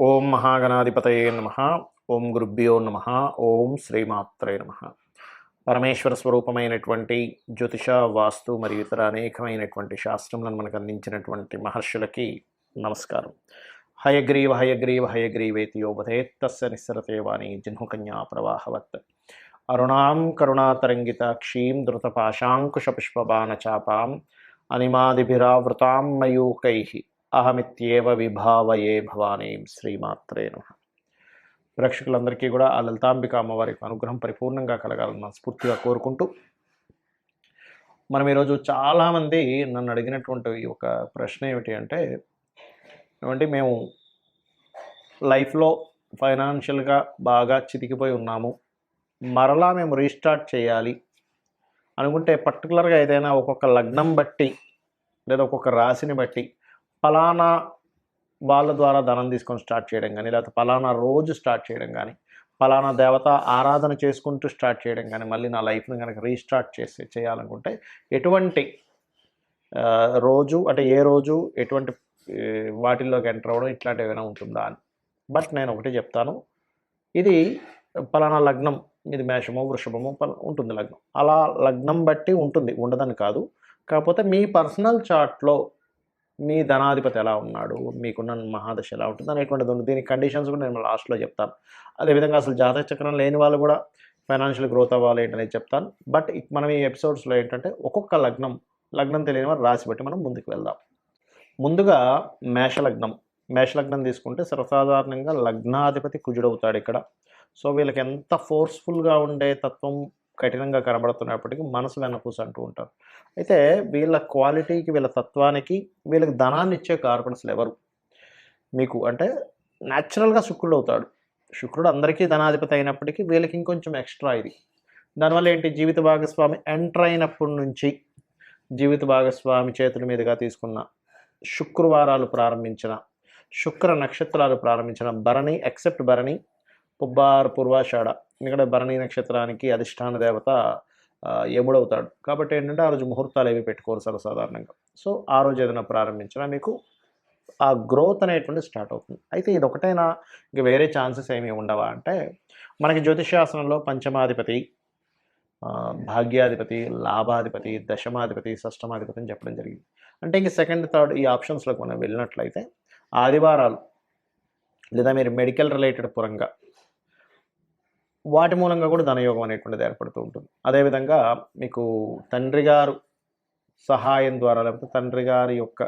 ఓం మహాగణాధిపతయే నమ. ఓం గురుభ్యో నమ. ఓం శ్రీమాత్రే నమ. పరమేశ్వర స్వరూపమైనటువంటి జ్యోతిష వాస్తు మరియు ఇతర అనేకమైనటువంటి శాస్త్రములను మనకు అందించినటువంటి మహర్షులకి నమస్కారం. హయగ్రీవ హయగ్రీవ హయగ్రీవేతి యోపధేత్తస్య నిస్సరతే వాణి జిహ్నుకన్యా ప్రవాహవత్. అరుణాం కరుణాతరంగితాక్షీం ధృతపాశాంకుశపుష్పబాణచాపాం అనిమాదిభిరావృతాం మయూకై. అహమిత్యేవ విభావయే భవానీ శ్రీమాత్రేను ప్రేక్షకులందరికీ కూడా ఆ లలితాంబిక అమ్మవారి అనుగ్రహం పరిపూర్ణంగా కలగాలని మనస్ఫూర్తిగా కోరుకుంటూ మనం ఈరోజు చాలామంది నన్ను అడిగినటువంటి ఒక ప్రశ్న ఏమిటి అంటే ఏమంటే మేము లైఫ్లో ఫైనాన్షియల్గా బాగా చితికిపోయి ఉన్నాము మరలా మేము రీస్టార్ట్ చేయాలి అనుకుంటే పర్టికులర్గా ఏదైనా ఒక్కొక్క లగ్నం బట్టి లేదా ఒక్కొక్క రాశిని బట్టి ఫలానా వాళ్ళ ద్వారా ధనం తీసుకొని స్టార్ట్ చేయడం కానీ లేకపోతే ఫలానా రోజు స్టార్ట్ చేయడం కానీ ఫలానా దేవత ఆరాధన చేసుకుంటూ స్టార్ట్ చేయడం కానీ మళ్ళీ నా లైఫ్ని కనుక రీస్టార్ట్ చేసి చేయాలనుకుంటే ఎటువంటి రోజు అంటే ఏ రోజు ఎటువంటి వాటిల్లోకి ఎంటర్ అవ్వడం ఇట్లాంటివి ఏమైనా ఉంటుందా అని. బట్ నేను ఒకటి చెప్తాను. ఇది ఫలానా లగ్నం ఇది మేషమో వృషభమో ఉంటుంది లగ్నం. అలా లగ్నం బట్టి ఉంటుంది ఉండదని కాదు. కాకపోతే మీ పర్సనల్ చార్ట్లో మీ ధనాధిపతి ఎలా ఉన్నాడు? మీకున్న మహాదశ ఎలా ఉంటుంది? అనేటువంటిది ఉంది దీని కండిషన్స్ కూడా నేను లాస్ట్లో చెప్తాను. అదేవిధంగా అసలు జాతక చక్రం లేని వాళ్ళు కూడా ఫైనాన్షియల్ గ్రోత్ అవ్వాలి ఏంటనేది చెప్తాను. బట్ మనం ఈ ఎపిసోడ్స్లో ఏంటంటే ఒక్కొక్క లగ్నం లగ్నం తెలియని వారు రాసి బట్టి మనం ముందుకు వెళ్దాం. ముందుగా మేషలగ్నం మేషలగ్నం తీసుకుంటే సర్వసాధారణంగా లగ్నాధిపతి కుజుడవుతాడు ఇక్కడ. సో వీళ్ళకి ఎంత ఫోర్స్ఫుల్గా ఉండే తత్వం కఠినంగా కనబడుతున్నప్పటికీ మనసు వెనకూసు అంటూ ఉంటారు. అయితే వీళ్ళ క్వాలిటీకి వీళ్ళ తత్వానికి వీళ్ళకి ధనాన్ని ఇచ్చే కార్పణస్లు ఎవరు? మీకు అంటే న్యాచురల్గా శుక్రుడు అవుతాడు. శుక్రుడు అందరికీ ధనాధిపతి అయినప్పటికీ వీళ్ళకి ఇంకొంచెం ఎక్స్ట్రా ఇది. దానివల్ల ఏంటి? జీవిత భాగస్వామి ఎంటర్ అయినప్పటి నుంచి జీవిత భాగస్వామి చేతుల మీదుగా తీసుకున్న శుక్రవారాలు ప్రారంభించిన శుక్ర నక్షత్రాలు ప్రారంభించిన భరణి ఎక్సెప్ట్ భరణి పుబ్బార్ పూర్వాషాఢ ఎందుకంటే భరణి నక్షత్రానికి అధిష్టాన దేవత యముడవుతాడు. కాబట్టి ఏంటంటే ఆ రోజు ముహూర్తాలు ఏవి పెట్టుకోరు సర్వసాధారణంగా. సో ఆ రోజు ఏదైనా ప్రారంభించినా మీకు ఆ గ్రోత్ అనేటువంటి స్టార్ట్ అవుతుంది. అయితే ఇది ఒకటైనా ఇంక వేరే ఛాన్సెస్ ఏమీ ఉండవా అంటే మనకి జ్యోతిషాసనంలో పంచమాధిపతి భాగ్యాధిపతి లాభాధిపతి దశమాధిపతి షష్టమాధిపతి అని చెప్పడం జరిగింది. అంటే ఇంక సెకండ్ థర్డ్ ఈ ఆప్షన్స్లోకి మనం వెళ్ళినట్లయితే ఆదివారాలు లేదా మీరు మెడికల్ రిలేటెడ్ పరంగా వాటి మూలంగా కూడా ధనయోగం అనేటువంటిది ఏర్పడుతూ ఉంటుంది. అదేవిధంగా మీకు తండ్రి గారు సహాయం ద్వారా లేకపోతే తండ్రి గారి యొక్క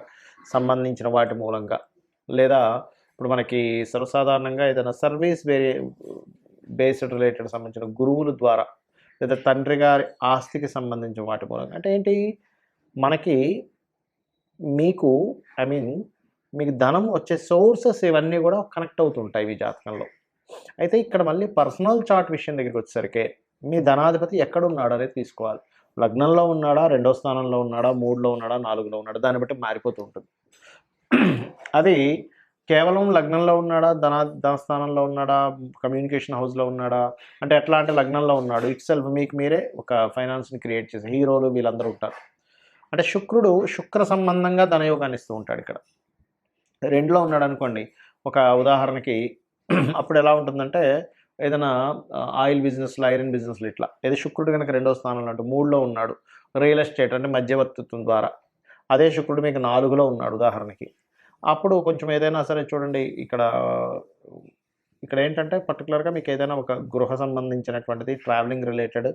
సంబంధించిన వాటి మూలంగా లేదా ఇప్పుడు మనకి సర్వసాధారణంగా ఏదైనా సర్వీస్ వేరే బేస్డ్ రిలేటెడ్ సంబంధించిన గురువుల ద్వారా లేదా తండ్రి గారి ఆస్తికి సంబంధించిన వాటి మూలంగా అంటే ఏంటి? మనకి మీకు ఐ మీన్ మీకు ధనం వచ్చే సోర్సెస్ ఇవన్నీ కూడా కనెక్ట్ అవుతుంటాయి మీ జాతకంలో. అయితే ఇక్కడ మళ్ళీ పర్సనల్ చార్ట్ విషయం దగ్గరికి వచ్చేసరికి మీ ధనాధిపతి ఎక్కడున్నాడు అనేది తీసుకోవాలి. లగ్నంలో ఉన్నాడా రెండో స్థానంలో ఉన్నాడా మూడులో ఉన్నాడా నాలుగులో ఉన్నాడా దాన్ని బట్టి మారిపోతూ ఉంటుంది. అది కేవలం లగ్నంలో ఉన్నాడా ధన ధనస్థానంలో ఉన్నాడా కమ్యూనికేషన్ హౌస్లో ఉన్నాడా అంటే ఎట్లా అంటే లగ్నంలో ఉన్నాడు ఇట్ సెల్ఫ్ మీకు మీరే ఒక ఫైనాన్స్ని క్రియేట్ చేసే హీరోలు వీళ్ళందరూ ఉంటారు. అంటే శుక్రుడు శుక్ర సంబంధంగా ధనయోగాన్ని ఇస్తూ ఉంటాడు ఇక్కడ. రెండులో ఉన్నాడు అనుకోండి ఒక ఉదాహరణకి అప్పుడు ఎలా ఉంటుందంటే ఏదైనా ఆయిల్ బిజినెస్లో ఐరన్ బిజినెస్లో ఇట్లా. ఏదో శుక్రుడు కనుక రెండో స్థానంలో అంటే మూడులో ఉన్నాడు. రియల్ ఎస్టేట్ అంటే మధ్యవర్తిత్వం ద్వారా. అదే శుక్రుడు మీకు నాలుగులో ఉన్నాడు ఉదాహరణకి. అప్పుడు కొంచెం ఏదైనా సరే చూడండి ఇక్కడ ఇక్కడ ఏంటంటే పర్టికులర్గా మీకు ఏదైనా ఒక గృహ సంబంధించినటువంటిది ట్రావెలింగ్ రిలేటెడ్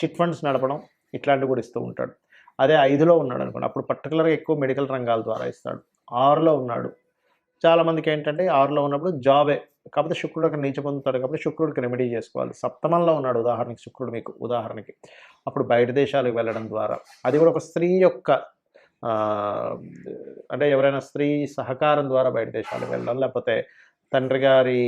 చిట్ ఫండ్స్ నడపడం ఇట్లాంటివి కూడా ఇస్తూ ఉంటాడు. అదే ఐదులో ఉన్నాడు అనుకోండి అప్పుడు పర్టికులర్గా ఎక్కువ మెడికల్ రంగాల ద్వారా ఇస్తాడు. ఆరులో ఉన్నాడు. చాలామందికి ఏంటంటే ఆరులో ఉన్నప్పుడు జాబే కాకపోతే శుక్రుడు అక్కడ నీచ పొందుతాడు కాబట్టి శుక్రుడికి రెమెడీ చేసుకోవాలి. సప్తమంలో ఉన్నాడు ఉదాహరణకి శుక్రుడు మీకు ఉదాహరణకి. అప్పుడు బయట దేశాలకు వెళ్ళడం ద్వారా. అది కూడా ఒక స్త్రీ యొక్క అంటే ఎవరైనా స్త్రీ సహకారం ద్వారా బయట దేశాలకు వెళ్ళడం లేకపోతే తండ్రి గారి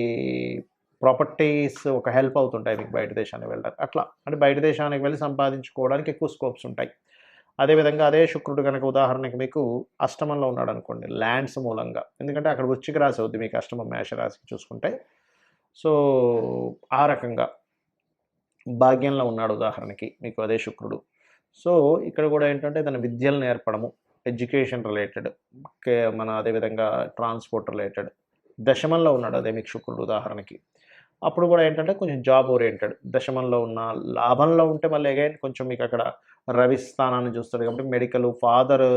ప్రాపర్టీస్ ఒక హెల్ప్ అవుతుంటాయి మీకు బయట దేశానికి వెళ్ళడానికి. అట్లా. అంటే బయట దేశానికి వెళ్ళి సంపాదించుకోవడానికి ఎక్కువ స్కోప్స్ ఉంటాయి. అదేవిధంగా అదే శుక్రుడు కనుక ఉదాహరణకి మీకు అష్టమంలో ఉన్నాడు అనుకోండి ల్యాండ్స్ మూలంగా. ఎందుకంటే అక్కడ వృశ్చిక రాశి అవుద్ది మీకు అష్టమం మేషరాశికి చూసుకుంటే. సో ఆ రకంగా భాగ్యంలో ఉన్నాడు ఉదాహరణకి మీకు అదే శుక్రుడు. సో ఇక్కడ కూడా ఏంటంటే తన విద్యలు నేర్పడము ఎడ్యుకేషన్ రిలేటెడ్ మన అదేవిధంగా ట్రాన్స్పోర్ట్ రిలేటెడ్ దశమంలో ఉన్నాడు అదే మీకు శుక్రుడు ఉదాహరణకి. అప్పుడు కూడా ఏంటంటే కొంచెం జాబ్ ఓరియంటెడ్. దశమంలో ఉన్న లాభంలో ఉంటే మళ్ళీ అగైన్ కొంచెం మీకు అక్కడ రవి స్థానాన్ని చూస్తాడు కాబట్టి మెడికల్ ఫాదర్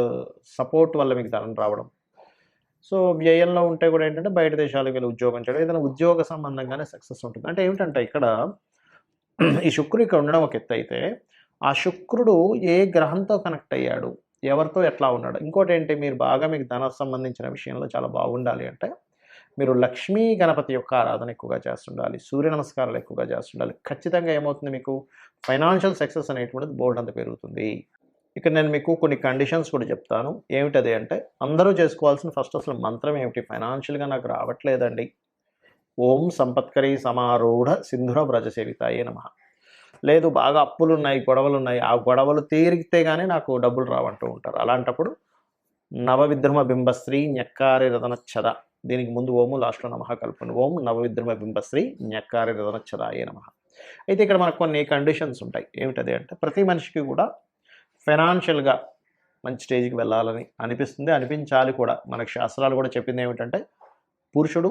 సపోర్ట్ వల్ల మీకు ధనం రావడం. సో వ్యయంలో ఉంటే కూడా ఏంటంటే బయట దేశాలకు వెళ్ళి ఉద్యోగం చేయడం ఏదైనా ఉద్యోగ సంబంధంగానే సక్సెస్ ఉంటుంది. అంటే ఏమిటంటే ఇక్కడ ఈ శుక్రుడు ఇక్కడ ఉండడం ఒక ఎత్తు అయితే ఆ శుక్రుడు ఏ గ్రహంతో కనెక్ట్ అయ్యాడు? ఎవరితో ఎట్లా ఉన్నాడు? ఇంకోటి ఏంటి? మీరు బాగా మీకు ధన సంబంధించిన విషయంలో చాలా బాగుండాలి అంటే మీరు లక్ష్మీ గణపతి యొక్క ఆరాధన ఎక్కువగా చేస్తుండాలి సూర్య నమస్కారాలు ఎక్కువగా చేస్తుండాలి. ఖచ్చితంగా ఏమవుతుంది మీకు? ఫైనాన్షియల్ సక్సెస్ అనేటువంటిది బోల్డ్ అంత పెరుగుతుంది. ఇక్కడ నేను మీకు కొన్ని కండిషన్స్ కూడా చెప్తాను. ఏమిటది అంటే అందరూ చేసుకోవాల్సిన ఫస్ట్ అసలు మంత్రం ఏమిటి? ఫైనాన్షియల్గా నాకు రావట్లేదండి. ఓం సంపత్కరి సమారూఢ సింధుర వ్రజసేవితాయే నమ. లేదు బాగా అప్పులు ఉన్నాయి గొడవలు ఉన్నాయి ఆ గొడవలు తీరిగితే కానీ నాకు డబ్బులు రావంటూ ఉంటారు. అలాంటప్పుడు నవవిద్రమ బింబశ్రీ ñక్కారి చద దీనికి ముందు ఓము లాస్ట్లో నమః కల్పన ఓం నవవిద్రమ బింబశ్రీ ఞక్కారి రదనక్షరాయ నమ. అయితే ఇక్కడ మనకు కొన్ని కండిషన్స్ ఉంటాయి. ఏమిటది అంటే ప్రతి మనిషికి కూడా ఫైనాన్షియల్గా మంచి స్టేజ్కి వెళ్ళాలని అనిపిస్తుంది. అనిపించాలి కూడా. మనకు శాస్త్రాలు కూడా చెప్పింది ఏమిటంటే పురుషుడు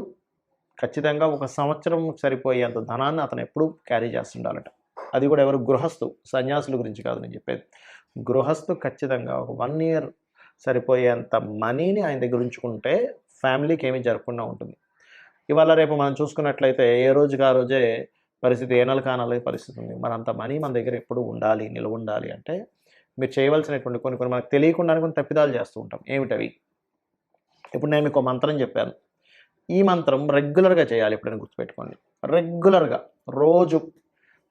ఖచ్చితంగా ఒక సంవత్సరం సరిపోయేంత ధనాన్ని అతను ఎప్పుడూ క్యారీ చేస్తుండాలట. అది కూడా ఎవరు? గృహస్థు సన్యాసుల గురించి కాదు నేను చెప్పేది. గృహస్థు ఖచ్చితంగా ఒక వన్ ఇయర్ సరిపోయేంత మనీని ఆయన దగ్గర ఉంచుకుంటే ఫ్యామిలీకి ఏమీ జరగకుండా ఉంటుంది. ఇవాళ రేపు మనం చూసుకున్నట్లయితే ఏ రోజుగా ఆ రోజే పరిస్థితి ఏ నెల కానాలి పరిస్థితి ఉంది. మరి అంత మనీ మన దగ్గర ఎప్పుడు ఉండాలి నిల్వ ఉండాలి అంటే మీరు చేయవలసినటువంటి కొన్ని కొన్ని మనకు తెలియకుండా కొన్ని తప్పిదాలు చేస్తూ ఉంటాం. ఏమిటవి? ఇప్పుడు నేను మీకు ఒక మంత్రం చెప్పాను. ఈ మంత్రం రెగ్యులర్గా చేయాలి ఎప్పుడైనా గుర్తుపెట్టుకోండి. రెగ్యులర్గా రోజు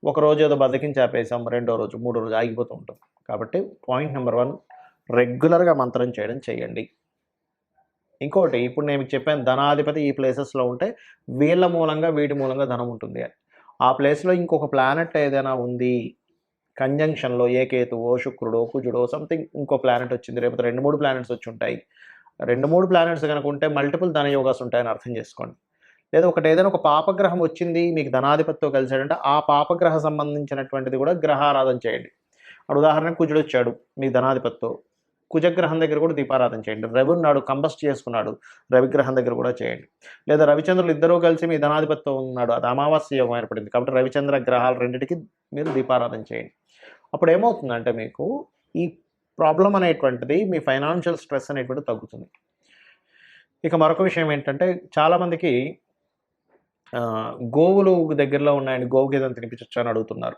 ఒక రోజు ఏదో బతికించి ఆపేసాం రెండో రోజు మూడో రోజు ఆగిపోతూ ఉంటాం. కాబట్టి పాయింట్ నెంబర్ వన్ రెగ్యులర్గా మంత్రం చేయడం చేయండి. ఇంకోటి ఇప్పుడు నేను చెప్పాను ధనాధిపతి ఈ ప్లేసెస్లో ఉంటే వీళ్ళ మూలంగా వీటి మూలంగా ధనం ఉంటుంది అని. ఆ ప్లేస్లో ఇంకొక ప్లానెట్ ఏదైనా ఉంది కంజంక్షన్లో ఏ కేతువో శుక్రుడో కుజుడో సంథింగ్ ఇంకో ప్లానెట్ వచ్చింది రేపు రెండు మూడు ప్లానెట్స్ వచ్చి ఉంటాయి. రెండు మూడు ప్లానెట్స్ కనుక ఉంటే మల్టిపుల్ ధన యోగాస్ ఉంటాయని అర్థం చేసుకోండి. లేదా ఒకటి ఏదైనా ఒక పాపగ్రహం వచ్చింది మీకు ధనాధిపతితో కలిసాడంటే ఆ పాపగ్రహ సంబంధించినటువంటిది కూడా గ్రహారాధన చేయండి. అప్పుడు ఉదాహరణకు కుజుడు వచ్చాడు మీ ధనాధిపతితో. కుజగ్రహం దగ్గర కూడా దీపారాధన చేయండి. రవి ఉన్నాడు కంబస్ట్ చేసుకున్నాడు రవిగ్రహం దగ్గర కూడా చేయండి. లేదా రవిచంద్రులు ఇద్దరూ కలిసి మీ ధనాధిపతితో ఉన్నాడు. అది అమావాస్య యోగం ఏర్పడింది కాబట్టి రవిచంద్ర గ్రహాలు రెండింటికి మీరు దీపారాధన చేయండి. అప్పుడు ఏమవుతుందంటే మీకు ఈ ప్రాబ్లం అనేటువంటిది మీ ఫైనాన్షియల్ స్ట్రెస్ అనేటువంటిది తగ్గుతుంది. ఇక మరొక విషయం ఏంటంటే చాలామందికి గోవులు దగ్గరలో ఉన్నాయని గోవుకి ఏదైనా తినిపించచ్చు అని అడుగుతున్నారు.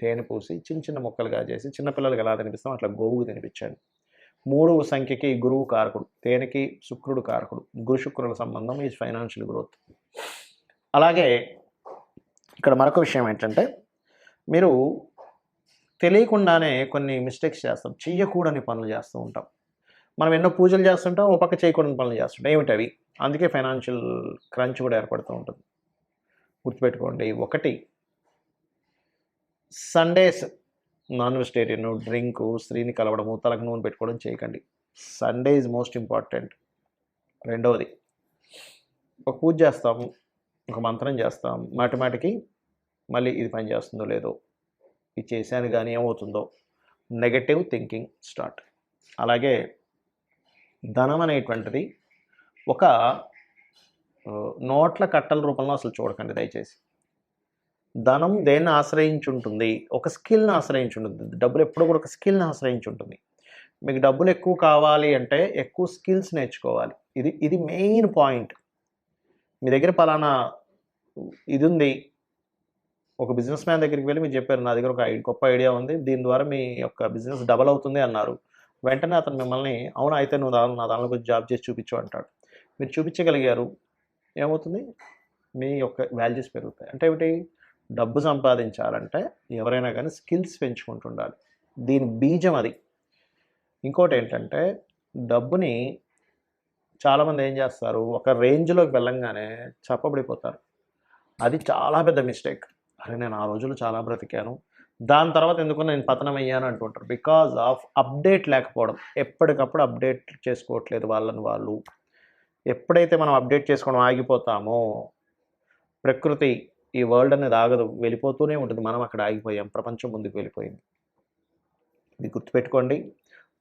తేనె పూసి చిన్న చిన్న ముక్కలుగా చేసి చిన్నపిల్లలకి ఎలా తినిపిస్తాం అట్లా గోవుకు తినిపించాడు. మూడవ సంఖ్యకి గురువు కారకుడు తేనెకి శుక్రుడు కారకుడు గురు శుక్రుల సంబంధం ఈ ఫైనాన్షియల్ గ్రోత్. అలాగే ఇక్కడ మరొక విషయం ఏంటంటే మీరు తెలియకుండానే కొన్ని మిస్టేక్స్ చేస్తాం చెయ్యకూడని పనులు చేస్తూ ఉంటాం. మనం ఎన్నో పూజలు చేస్తుంటాం ఒక పక్క చేయకూడని పనులు చేస్తుంటాం. ఏమిటి అవి? అందుకే ఫైనాన్షియల్ క్రంచ్ కూడా ఏర్పడుతూ ఉంటుంది. గుర్తుపెట్టుకోండి ఒకటి సండేస్ నాన్ వెజిటేరియన్ డ్రింక్ స్త్రీని కలవడము తలకు నూనె పెట్టుకోవడం చేయకండి. సండే ఈజ్ మోస్ట్ ఇంపార్టెంట్ రెండవది ఒక పూజ చేస్తాము ఒక మంత్రం చేస్తాం మాటిమాటికి మళ్ళీ ఇది పని చేస్తుందో లేదో ఇది చేశాను కానీ ఏమవుతుందో నెగటివ్ థింకింగ్ స్టార్ట్ అలాగే ధనం అనేటువంటిది ఒక నోట్ల కట్టల రూపంలో అసలు చూడకండి దయచేసి. ధనం దేన్ని ఆశ్రయించి ఉంటుంది ఒక స్కిల్ని ఆశ్రయించి ఉంటుంది డబ్బులు ఎప్పుడు కూడా ఒక స్కిల్ని ఆశ్రయించి ఉంటుంది మీకు డబ్బులు ఎక్కువ కావాలి అంటే ఎక్కువ స్కిల్స్ నేర్చుకోవాలి. ఇది ఇది మెయిన్ పాయింట్. మీ దగ్గర పలానా ఇది ఉంది ఒక బిజినెస్ మ్యాన్ దగ్గరికి వెళ్ళి మీరు చెప్పారు నా దగ్గర ఒక గొప్ప ఐడియా ఉంది. దీని ద్వారా మీ యొక్క బిజినెస్ డబల్ అవుతుంది అన్నారు. వెంటనే అతను మిమ్మల్ని అవును అయితే నువ్వు దాని నా దానిలో కొంచెం జాబ్ చేసి చూపించు అంటాడు. మీరు చూపించగలిగారు. ఏమవుతుంది? మీ యొక్క వాల్యూస్ పెరుగుతాయి. అంటే ఏమిటి? డబ్బు సంపాదించాలంటే ఎవరైనా కానీ స్కిల్స్ పెంచుకుంటుండాలి. దీని బీజం అది. ఇంకోటి ఏంటంటే డబ్బుని చాలామంది ఏం చేస్తారు? ఒక రేంజ్లోకి వెళ్ళంగానే చప్పబడిపోతారు అది చాలా పెద్ద మిస్టేక్. అరే నేను ఆ రోజులు చాలా బ్రతికాను. దాని తర్వాత ఎందుకు నేను పతనం అయ్యాను అంటుంటారు? బికాజ్ ఆఫ్ అప్డేట్ లేకపోవడం. ఎప్పటికప్పుడు అప్డేట్ చేసుకోవట్లేదు వాళ్ళని వాళ్ళు. ఎప్పుడైతే మనం అప్డేట్ చేసుకోవడం ఆగిపోతామో ప్రకృతి ఈ వరల్డ్ అనేది ఆగదు వెళ్ళిపోతూనే ఉంటుంది. మనం అక్కడ ఆగిపోయాం ప్రపంచం ముందుకు వెళ్ళిపోయింది. ఇది గుర్తుపెట్టుకోండి.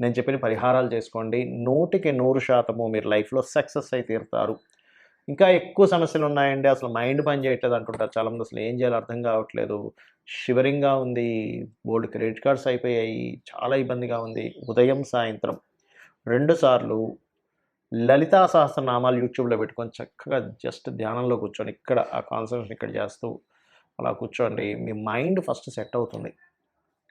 నేను చెప్పిన పరిహారాలు చేసుకోండి. నూటికి నూరు శాతము మీరు లైఫ్లో సక్సెస్ అయి తీరుతారు. ఇంకా ఎక్కువ సమస్యలు ఉన్నాయండి. అసలు మైండ్ పని చేయట్లేదు అంటుంటారు చాలామంది. అసలు ఏం చేయాలో అర్థం కావట్లేదు. షివరింగ్గా ఉంది. బోల్డ్ క్రెడిట్ కార్డ్స్ అయిపోయాయి. చాలా ఇబ్బందిగా ఉంది. ఉదయం సాయంత్రం రెండుసార్లు లలితా సహస్రనామాలు యూట్యూబ్లో పెట్టుకొని చక్కగా జస్ట్ ధ్యానంలో కూర్చొని ఇక్కడ ఆ కాన్సన్ట్రేషన్ ఇక్కడ చేస్తూ అలా కూర్చోండి. మీ మైండ్ ఫస్ట్ సెట్ అవుతుంది.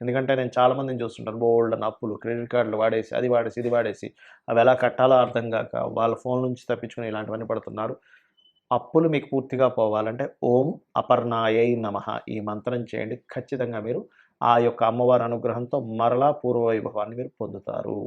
ఎందుకంటే నేను చాలామందిని చూస్తుంటాను బోల్డ్ అని అప్పులు క్రెడిట్ కార్డులు వాడేసి అది వాడేసి ఇది వాడేసి అవి ఎలా కట్టాలో అర్థం కాక వాళ్ళ ఫోన్ నుంచి తప్పించుకుని ఇలాంటివన్నీ పడుతున్నారు. అప్పులు మీకు పూర్తిగా పోవాలంటే ఓం అపర్ణాయై నమః ఈ మంత్రం చేయండి. ఖచ్చితంగా మీరు ఆ యొక్క అమ్మవారి అనుగ్రహంతో మరలా పూర్వ వైభవాన్ని మీరు పొందుతారు.